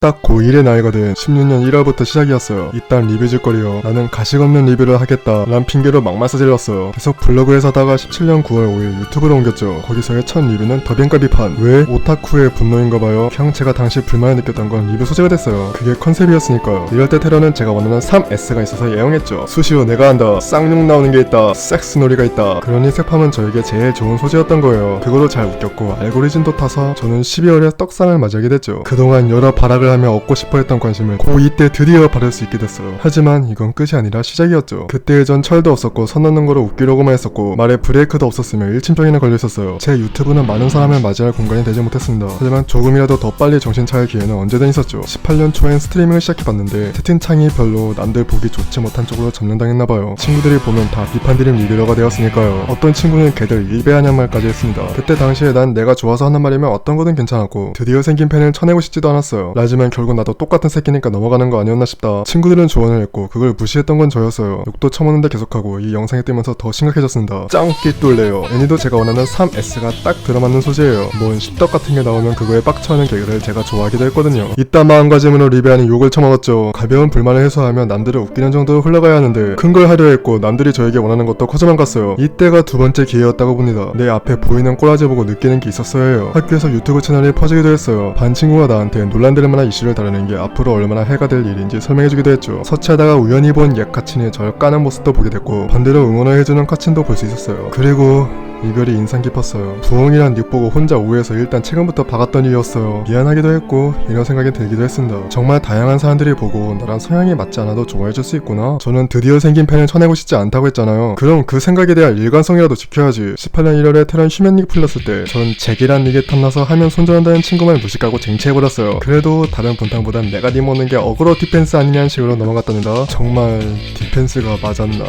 딱 고1의 나이거든 16년 1월부터 시작이었어요. 이딴 리뷰 짓거리요. 나는 가식 없는 리뷰를 하겠다 란 핑계로 막 마사질렀어요. 계속 블로그에서 하다가 17년 9월 5일 유튜브로 옮겼죠. 거기서의 첫 리뷰는 더빙가 비판. 왜 오타쿠의 분노인가봐요? 그냥 제가 당시 불만을 느꼈던 건 리뷰 소재가 됐어요. 그게 컨셉이었으니까요. 이럴 때 테러는 제가 원하는 3S가 있어서 애용했죠. 수시로 내가 한다. 쌍욕 나오는 게 있다. 섹스 놀이가 있다. 그러니 색팜은 저에게 제일 좋은 소재였던 거예요. 그걸로 잘 웃겼고 알고리즘도 타서 저는 12월에 떡상을 맞이하게 됐죠. 그동안 여러 발악을 하며 얻고 싶어 했던 관심을 고2 때 드디어 받을 수 있게 됐어요. 하지만 이건 끝이 아니라 시작이었죠. 그때 전 철도 없었고 선 넘는 거로 웃기려고만 했었고 말에 브레이크도 없었으며 일침병이나 걸려 있었어요. 제 유튜브는 많은 사람을 맞이할 공간이 되지 못했습니다. 하지만 조금이라도 더 빨리 정신 차릴 기회는 언제든 있었죠. 18년 초엔 스트리밍을 시작해봤는데 채팅창이 별로 남들 보기 좋지 못한 쪽으로 전염당했나봐요. 친구들이 보면 다 비판 드림 리뷰러가 되었으니까요. 어떤 친구는 걔들 일배하는 말까지 했습니다. 그때 당시에 난 내가 좋아서 하는 말이면 어떤 거든 괜찮았고 드디어 생긴 팬을 쳐내고 싶지도 않았어요. 라지만 결국 나도 똑같은 새끼니까 넘어가는 거 아니었나 싶다. 친구들은 조언을 했고 그걸 무시했던 건 저였어요. 욕도 처먹는데 계속하고 이 영상이 뜨면서 더 심각해졌습니다. 짱끼 뚫래요. 애니도 제가 원하는 3S가 딱 들어맞는 소재예요. 뭔 십덕 같은 게 나오면 그거에 빡쳐하는 개그를 제가 좋아하기도 했거든요. 이딴 마음가짐으로 리뷰하니 욕을 처먹었죠. 가벼운 불만을 해소하며 남들을 웃기는 정도로 흘러가야 하는데 큰 걸 하려 했고 남들이 저에게 원하는 것도 커져만 갔어요. 이때가 두 번째 기회였다고 봅니다. 내 앞에 보이는 꼬라지 보고 느끼는 게 있었어야 해요. 학교에서 유튜브 채널이 퍼지기도 했어요. 반 친구가 나한테 논란될 만한 이슈를 다루는 게 앞으로 얼마나 해가 될 일인지 설명해주기도 했죠. 서치하다가 우연히 본 옛 카친이 절 까는 모습도 보게 됐고 반대로 응원을 해주는 카친도 볼 수 있었어요. 그리고 이별이 인상 깊었어요. 부엉이란 닉 보고 혼자 오해해서 일단 최근부터 박았던 이유였어요. 미안하기도 했고 이런 생각이 들기도 했습니다. 정말 다양한 사람들이 보고 나랑 성향이 맞지 않아도 좋아해줄 수 있구나. 저는 드디어 생긴 팬을 쳐내고 싶지 않다고 했잖아요. 그럼 그 생각에 대한 일관성이라도 지켜야지. 18년 1월에 테런 휴면 닉 풀렸을 때 전 잭이란 닉에 탐나서 하면 손절한다는 친구만 무식하고 쟁취해버렸어요. 그래도 다른 분탕보단 내가 니 먹는 게 어그로 디펜스 아니냐는 식으로 넘어갔답니다. 정말 디펜스가 맞았나.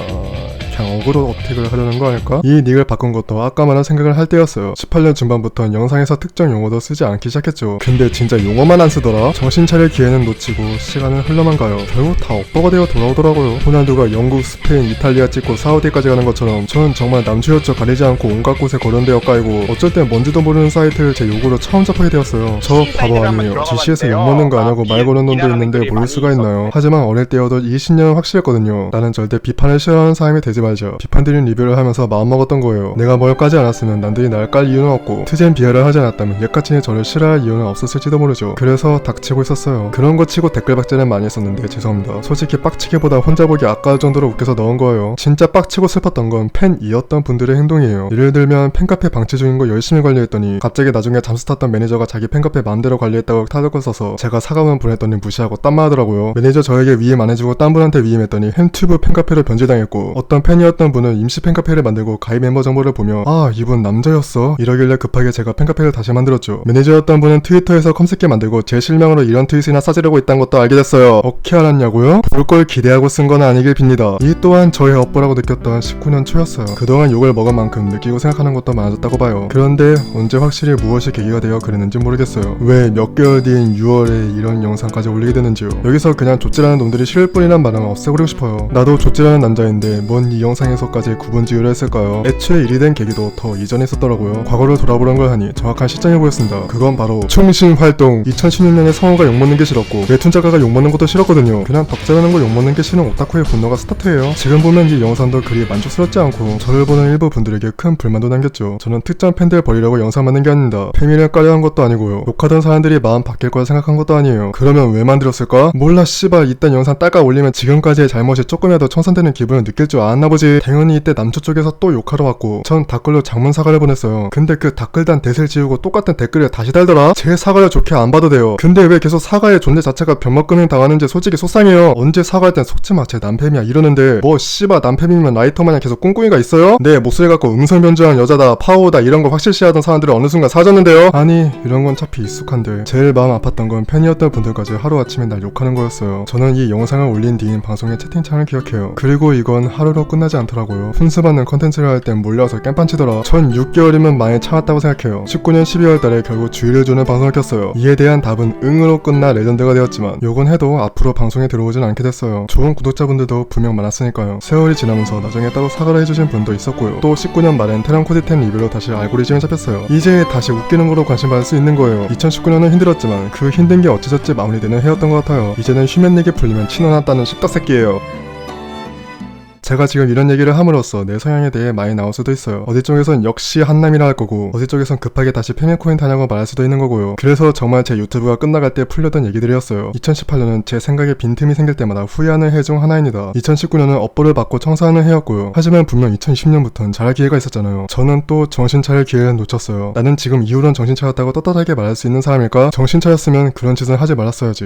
그냥 어그로 어택을 하려는 거 아닐까? 이 닉을 바꾼 것도 아까 말한 생각을 할 때였어요. 18년 중반부터는 영상에서 특정 용어도 쓰지 않기 시작했죠. 근데 진짜 용어만 안 쓰더라? 정신 차릴 기회는 놓치고 시간은 흘러만 가요. 결국 다 오빠가 되어 돌아오더라고요. 호날두가 영국, 스페인, 이탈리아 찍고 사우디까지 가는 것처럼 저는 정말 남초여초 가리지 않고 온갖 곳에 거론되어 까이고 어쩔 땐 뭔지도 모르는 사이트를 제 욕으로 처음 접하게 되었어요. 저 바보 아니에요. GC에서 욕 먹는 거 안 하고 말 거는 놈도 있는데 모를 수가 있나요? 하지만 어릴 때여도 이 신념은 확실했거든요. 나는 절대 비판을 싫어하는 사람이 되지 말 자. 비판드린 리뷰를 하면서 마음먹었던 거예요. 내가 뭘 까지 않았으면 남들이 날 깔 이유는 없고 트젠 비하를 하지 않았다면 옛같이 저를 싫어할 이유는 없었을지도 모르죠. 그래서 닥치고 있었어요. 그런 거 치고 댓글 박제는 많이 했었는데 죄송합니다. 솔직히 빡치기보다 혼자 보기 아까울 정도로 웃겨서 넣은 거예요. 진짜 빡치고 슬펐던 건 팬이었던 분들의 행동이에요. 예를 들면 팬카페 방치 중인 거 열심히 관리했더니 갑자기 나중에 잠수 탔던 매니저가 자기 팬카페 마음대로 관리했다고 타격을 써서 제가 사과문 보냈더니 무시하고 딴말 하더라고요. 매니저 저에게 위임 안 해주고 딴 분한테 위임했더니 햄튜브 팬카페로 변질당했고 어떤 팬이었던 분은 임시 팬카페를 만들고 가입 멤버 정보를 보며 아 이분 남자였어 이러길래 급하게 제가 팬카페를 다시 만들었죠. 매니저였던 분은 트위터에서 컴스게 만들고 제 실명으로 이런 트윗이나 싸지려고 있다는 것도 알게 됐어요. 어떻게 알았냐고요? 볼 걸 기대하고 쓴 건 아니길 빕니다. 이 또한 저의 업보라고 느꼈던 19년 초였어요. 그동안 욕을 먹은 만큼 느끼고 생각하는 것도 많아졌다고 봐요. 그런데 언제 확실히 무엇이 계기가 되어 그랬는지 모르겠어요. 왜 몇 개월 뒤인 6월에 이런 영상까지 올리게 되는지요. 여기서 그냥 조찌라는 놈들이 싫을 뿐이란 말은 없애버리고 싶어요. 나도 조찌라는 남자인데 뭔이 영상에서까지 구분 지으려 했을까요? 애초에 일이 된 계기도 더 이전에 있었더라고요. 과거를 돌아보는 걸 하니 정확한 시점이 보였습니다. 그건 바로 충신 활동. 2016년에 성우가 욕먹는 게 싫었고 웹툰 작가가 욕먹는 것도 싫었거든요. 그냥 덕질하는 거 욕먹는 게 싫은 오타쿠의 분노가 스타트예요. 지금 보면 이 영상도 그리 만족스럽지 않고 저를 보는 일부 분들에게 큰 불만도 남겼죠. 저는 특정 팬들 버리려고 영상 만든 게 아닙니다. 페미를 까려 한 것도 아니고요. 욕하던 사람들이 마음 바뀔 거라 생각한 것도 아니에요. 그러면 왜 만들었을까? 몰라 씨발 이딴 영상 딸까 올리면 지금까지의 잘못이 조금이라도 청산되는 기분을 느낄 줄 알았나 보지. 당연히 이때 남초 쪽에서 또 욕하러 왔고 전 댓글로 장문 사과를 보냈어요. 근데 그 댓글단 댓을 지우고 똑같은 댓글을 다시 달더라? 제 사과를 좋게 안 봐도 돼요. 근데 왜 계속 사과의 존재 자체가 변먹금행 당하는지 솔직히 속상해요. 언제 사과할 땐 속지 마 제 남팸이야 이러는데 뭐 씨발 남팸이면 라이터 마냥 계속 꿍꿍이가 있어요? 내 목소리 갖고 음성 변조한 여자다 파워다 이런 거 확실시 하던 사람들이 어느 순간 사졌는데요? 아니 이런 건 차피 익숙한데 제일 마음 아팠던 건 팬이었던 분들까지 하루아침에 날 욕하는 거였어요. 저는 이 영상을 올린 뒤인 방송의 채팅창을 기억해요. 그리고 이건 하루로 끝 끝나지 않더라고요. 훈수받는 컨텐츠를 할 땐 몰려서 깽판 치더라. 전 6개월이면 많이 참았다고 생각해요. 19년 12월 달에 결국 주의를 주는 방송을 켰어요. 이에 대한 답은 응으로 끝나 레전드가 되었지만 요건 해도 앞으로 방송에 들어오진 않게 됐어요. 좋은 구독자분들도 분명 많았으니까요. 세월이 지나면서 나중에 따로 사과를 해주신 분도 있었고요. 또 19년 말엔 테란 코디템 리뷰로 다시 알고리즘에 잡혔어요. 이제 다시 웃기는 거로 관심 받을 수 있는 거예요. 2019년은 힘들었지만 그 힘든 게 어찌저찌 마무리되는 해였던 것 같아요. 이제는 쉬면 얘기 풀리면 친어났다는 십덕새끼예요. 제가 지금 이런 얘기를 함으로써 내 성향에 대해 많이 나올 수도 있어요. 어디 쪽에선 역시 한남이라 할 거고, 어디 쪽에선 급하게 다시 페미코인 타냐고 말할 수도 있는 거고요. 그래서 정말 제 유튜브가 끝나갈 때 풀려던 얘기들이었어요. 2018년은 제 생각에 빈틈이 생길 때마다 후회하는 해 중 하나입니다. 2019년은 업보를 받고 청소하는 해였고요. 하지만 분명 2020년부터는 잘할 기회가 있었잖아요. 저는 또 정신 차릴 기회를 놓쳤어요. 나는 지금 이후론 정신 차렸다고 떳떳하게 말할 수 있는 사람일까? 정신 차렸으면 그런 짓을 하지 말았어야지.